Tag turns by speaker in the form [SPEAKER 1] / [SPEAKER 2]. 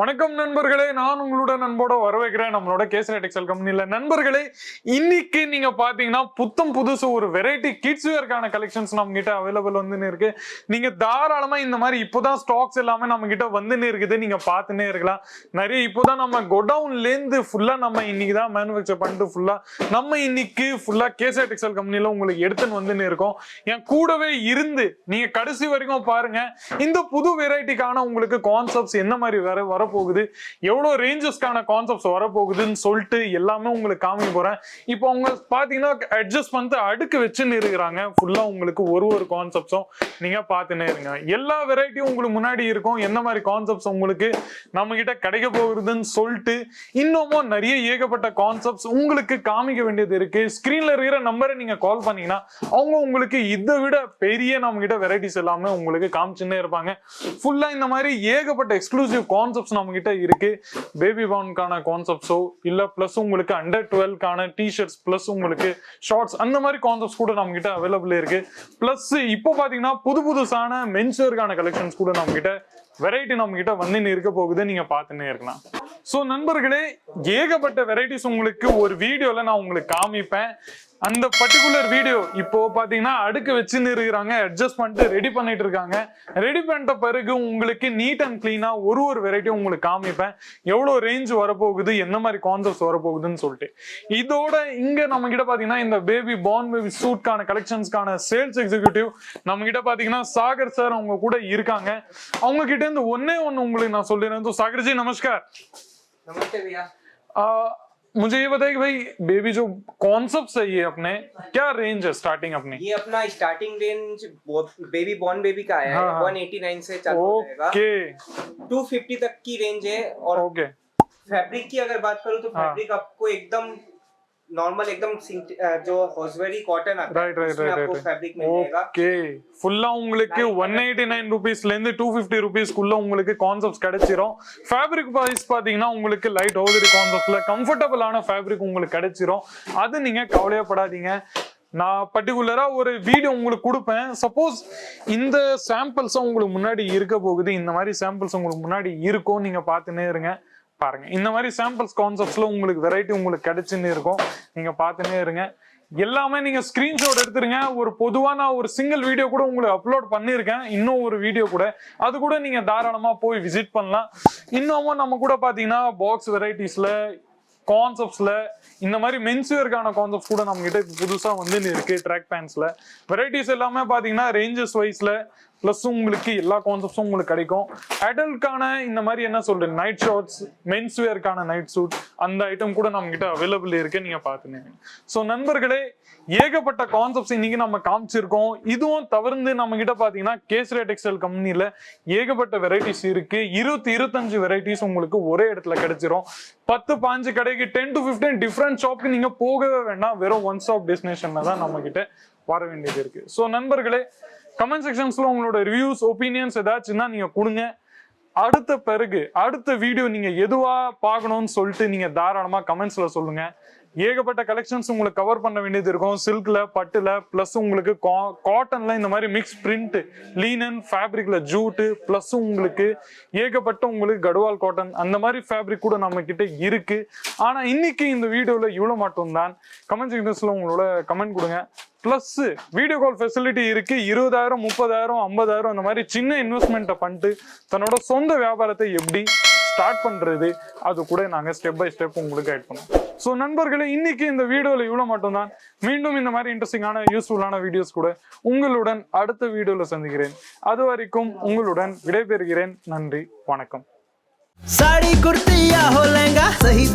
[SPEAKER 1] வணக்கம் நண்பர்களே நான் உங்களோட நண்போட வரவேற்கிறேன். நம்மளோட கேசரி டெக்ஸ்டைல் கம்பெனில நண்பர்களே இன்னைக்கு நீங்க பாத்தீங்கன்னா புத்தம் புதுசு ஒரு வெரைட்டி கிட்ஸ் வேர்க்கான கலெக்ஷன்ஸ் நம்ம கிட்ட அவைலபிள் வந்துன்னு இருக்கு. நீங்க தாராளமா இந்த மாதிரி இப்போதான் ஸ்டாக்ஸ் எல்லாமே நம்ம கிட்ட வந்துன்னு இருக்குது. நீங்க பார்த்துன்னே இருக்கலாம். நிறைய இப்போதான் நம்ம கொடவுன்ல இருந்து ஃபுல்லா நம்ம இன்னைக்கு தான் மேனுஃபேக்சர் பண்ணிட்டு ஃபுல்லா நம்ம இன்னைக்கு ஃபுல்லா கேசரி டெக்ஸ்டைல் கம்பெனில உங்களுக்கு எடுத்துன்னு வந்துன்னு இருக்கோம். என் கூடவே இருந்து நீங்க கடைசி வரைக்கும் பாருங்க. இந்த புது வெரைட்டிக்கான உங்களுக்கு கான்செப்ட்ஸ் என்ன மாதிரி வர வரப்போகுது? எவ்வளோ ரேஞ்சஸ்க்கான கான்செப்ட்ஸ் வரப்போகுதுன்னு சொல்லிட்டு எல்லாமே உங்களுக்கு காமிக்க போகிறேன் இப்போ அவங்க பார்த்தீங்கன்னா அட்ஜஸ்ட் பண்ணிட்டு அடுக்கு வச்சுன்னு இருக்கிறாங்க. ஃபுல்லாக உங்களுக்கு ஒரு ஒரு கான்செப்ட்ஸும் நீங்கள் பார்த்துன்னே இருங்க. எல்லா வெரைட்டியும் உங்களுக்கு முன்னாடி இருக்கும். என்ன மாதிரி கான்செப்ட்ஸ் உங்களுக்கு நம்மக்கிட்ட கிடைக்க போகுதுன்னு சொல்லிட்டு இன்னமும் நிறைய ஏகப்பட்ட கான்செப்ட்ஸ் உங்களுக்கு காமிக்க வேண்டியது இருக்குது ஸ்க்ரீனில் இருக்கிற நம்பரை நீங்கள் கால் பண்ணீங்கன்னா அவங்க உங்களுக்கு இதை விட பெரிய நம்மக்கிட்ட வெரைட்டிஸ் எல்லாமே உங்களுக்கு காமிச்சுன்னே இருப்பாங்க. ஃபுல்லாக இந்த மாதிரி ஏகப்பட்ட எக்ஸ்க்ளூசிவ் கான்செப்ட்ஸ் நம்ம கிட்ட இருக்கு பேபி பவுனுக்கான கான்செப்ட்ஸோ இல்ல பிளஸ் உங்களுக்கு அண்டர் டுவெல்க்கான டிஷர்ட்ஸ் பிளஸ் உங்களுக்கு ஷார்ட்ஸ் அந்த மாதிரி கான்செப்ட்ஸ் கூட நம்ம கிட்ட அவைலபிள் இருக்கு. பிளஸ் இப்போ பாத்தீங்கன்னா புது புதுசான மென்ஸ்வேர்க்கான கலெக்ஷன்ஸ் கூட நம்ம கிட்ட வெரைட்டி நம்ம கிட்ட வந்து இருக்க போகுது நீங்க பார்த்துன்னே இருக்கலாம். ஸோ நண்பர்களே ஏகப்பட்ட வெரைட்டிஸ் உங்களுக்கு ஒரு வீடியோல நான் உங்களுக்கு காமிப்பேன். அந்த பர்டிகுலர் வீடியோ இப்போ பார்த்தீங்கன்னா அடுக்கு வச்சுன்னு இருக்கிறாங்க அட்ஜஸ்ட் பண்ணிட்டு ரெடி பண்ணிட்டு இருக்காங்க. ரெடி பண்ணிட்ட பிறகு உங்களுக்கு நீட் அண்ட் கிளீனா ஒரு ஒரு வெரைட்டியும் உங்களுக்கு காமிப்பேன். எவ்வளோ ரேஞ்ச் வரப்போகுது என்ன மாதிரி கான்செப்ட்ஸ் வரப்போகுதுன்னு சொல்லிட்டு. இதோட இங்கே நம்ம கிட்ட பாத்தீங்கன்னா இந்த பேபி பார்ன் பேபி சூட்கான கலெக்ஷன்ஸ்க்கான சேல்ஸ் எக்ஸிக்யூட்டிவ் நம்ம கிட்ட பாத்தீங்கன்னா சாகர் சார் அவங்க கூட இருக்காங்க. அவங்க கிட்ட இருந்து ஒன்னே ஒன்னு உங்களுக்கு நான் சொல்லிடுறேன்.
[SPEAKER 2] சாகர்ஜி நமஸ்கார்.
[SPEAKER 1] நமஸ்கார் मुझे ये बताइए कि भाई बेबी जो कॉन्सेप्ट है ये अपने क्या रेंज है स्टार्टिंग अपने
[SPEAKER 2] ये अपना starting range baby born baby का आया
[SPEAKER 1] हाँ, हाँ।
[SPEAKER 2] है 189 से चालू
[SPEAKER 1] ओके
[SPEAKER 2] 250 तक की रेंज है और
[SPEAKER 1] ओके
[SPEAKER 2] फैब्रिक की अगर बात करूँ तो फैब्रिक हाँ। आपको एकदम नॉर्मल एकदम सिंथ- अ, जो हॉस्वेरी कॉटन आता
[SPEAKER 1] राइट
[SPEAKER 2] है
[SPEAKER 1] राइट
[SPEAKER 2] उसमें
[SPEAKER 1] राइट
[SPEAKER 2] आपको
[SPEAKER 1] राइट
[SPEAKER 2] फैब्रिक मिल जाएगा
[SPEAKER 1] ஓகே ஃபுல்லா உங்களுக்கு ஒன் எயிட்டி நைன் ருபீஸ்ல இருந்து டூ ஃபிஃப்டி ருபீஸ்க்குள்ள உங்களுக்கு கான்செப்ட்ஸ் கிடைச்சிரும் ஃபேப்ரிக் வைஸ் பாத்தீங்கன்னா உங்களுக்கு லைட் ஹவுதரி கான்செப்ட்ல கம்ஃபர்டபுளான ஃபேப்ரிக் உங்களுக்கு கிடைச்சிரும் அது நீங்க கவலையப்படாதீங்க நான் பர்டிகுலரா ஒரு வீடியோ உங்களுக்கு கொடுப்பேன் சப்போஸ் இந்த சாம்பிள்ஸும் உங்களுக்கு முன்னாடி இருக்க போகுது இந்த மாதிரி சாம்பிள்ஸ் உங்களுக்கு முன்னாடி இருக்கும் நீங்க பார்த்துன்னே இருங்க பாருங்க. இந்த மாதிரி சாம்பிள்ஸ் கான்செப்ட்ஸ்ல உங்களுக்கு வெரைட்டி உங்களுக்கு கிடைச்சுன்னு இருக்கும். நீங்க பார்த்துன்னே இருங்க. எல்லாமே நீங்க ஸ்கிரீன்ஷாட் எடுத்துருங்க. ஒரு பொதுவாக நான் ஒரு சிங்கிள் வீடியோ கூட உங்களுக்கு அப்லோட் பண்ணியிருக்கேன். இன்னும் ஒரு வீடியோ கூட. அது கூட நீங்க தாராளமா போய் விசிட் பண்ணலாம். இன்னமும் நம்ம கூட பாத்தீங்கன்னா பாக்ஸ் வெரைட்டிஸ்ல கான்செப்ட்ஸ்ல இந்த மாதிரி மென்ஸ்வேர்க்கான கான்செப்ட்ஸ் கூட நம்ம கிட்ட இப்ப புதுசா வந்து இருக்கு ட்ராக் பேண்ட்ஸ்ல வெரைட்டிஸ் எல்லாமே பாத்தீங்கன்னா ரேஞ்சஸ் வைஸ்ல ப்ளஸ் உங்களுக்கு எல்லா கான்செப்ட்ஸும் உங்களுக்கு கிடைக்கும். அடல்ட்கான இந்த மாதிரி என்ன சொல்றது? நைட் ஷார்ட்ஸ் மென்ஸ் வேர்க்கான நைட் சூட் அந்த ஐட்டம் கூட நம்ம கிட்ட அவைலபிள் இருக்கு நீங்க பாத்துனீங்க ஸோ நண்பர்களே ஏகப்பட்ட கான்செப்ட்ஸ் இன்னைக்கு நம்ம காமிச்சிருக்கோம். இதுவும் தவிர்த்து நம்ம கிட்ட பாத்தீங்கன்னா கேசரி டெக்ஸ்டைல் கம்பெனியில் ஏகப்பட்ட வெரைட்டிஸ் இருக்கு. இருபத்தி இருபத்தஞ்சு வெரைட்டிஸ் உங்களுக்கு ஒரே இடத்துல கிடைச்சிரும். பத்து பாஞ்சு கடைக்கு டென் டு ஃபிஃப்டீன் டிஃப்ரெண்ட் ஷாப்க்கு நீங்க போகவே வேண்டாம். வெறும் ஒன் ஸ்டாப் டெஸ்டினேஷன்ல தான் நம்ம கிட்ட வர வேண்டியது இருக்கு. ஸோ நண்பர்களே கமெண்ட் செக்ஷன்ஸ்ல உங்களோட ரிவ்யூஸ் ஒப்பீனியன்ஸ் ஏதாச்சுன்னா நீங்க கொடுங்க. அடுத்த பிறகு அடுத்த வீடியோ நீங்க எதுவா பார்க்கணும்னு சொல்லிட்டு நீங்க தாராளமா கமெண்ட்ஸ்ல சொல்லுங்க. ஏகப்பட்ட கலெக்ஷன்ஸ் உங்களுக்கு கவர் பண்ண வேண்டியது இருக்கும். சில்க்ல பட்டுல பிளஸ் உங்களுக்கு காட்டன்ல இந்த மாதிரி மிக்ஸ் பிரிண்ட் லீனன் ஃபேப்ரிக்ல ஜூட்டு பிளஸ் உங்களுக்கு ஏகப்பட்ட உங்களுக்கு கடுவால் காட்டன் அந்த மாதிரி ஃபேப்ரிக் கூட நம்ம கிட்ட இருக்கு. ஆனா இன்னைக்கு இந்த வீடியோல இவ்வளவு மட்டும்தான். கமெண்ட் செக்ஷன்ஸ்ல உங்களோட கமெண்ட் கொடுங்க. பிளஸ் வீடியோ கால் ஃபெசிலிட்டி இருக்கு இருபதாயிரம் முப்பதாயிரம் ஐம்பதாயிரம் அந்த மாதிரி சின்ன இன்வெஸ்ட்மெண்ட்டை பண்ணிட்டு தன்னோட சொந்த வியாபாரத்தை எப்படி ஸ்டார்ட் பண்றது அது கூட நாங்க ஸ்டெப் பை ஸ்டெப் உங்களுக்கு கைட் பண்ணுவோம் ஸோ நண்பர்களே இன்னைக்கு இந்த வீடியோல இவ்வளவு மட்டும்தான் மீண்டும் இந்த மாதிரி இன்ட்ரெஸ்டிங்கான யூஸ்ஃபுல்லான வீடியோஸ் கூட உங்களுடன் அடுத்த வீடியோல சந்திக்கிறேன் அது வரைக்கும் உங்களுடன் விடைபெறுகிறேன் நன்றி வணக்கம்
[SPEAKER 3] साड़ी कुर्ती या हो लहंगा सही दाम का नाम